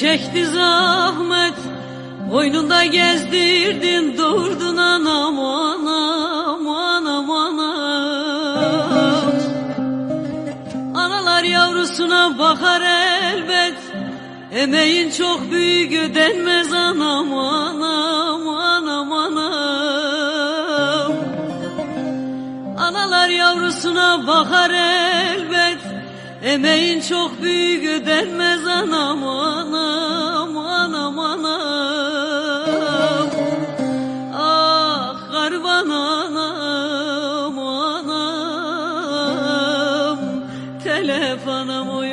çekti zahmet. Boynunda gezdirdin durdun anam anam anam anam. Analar yavrusuna bakar elbet. Emeğin çok büyük ödenmez anam anam anam anam. Analar yavrusuna bakar elbet Emeğin çok büyük ödenmez anam anam anam anam. Ah karvan anam anam. Telef anam o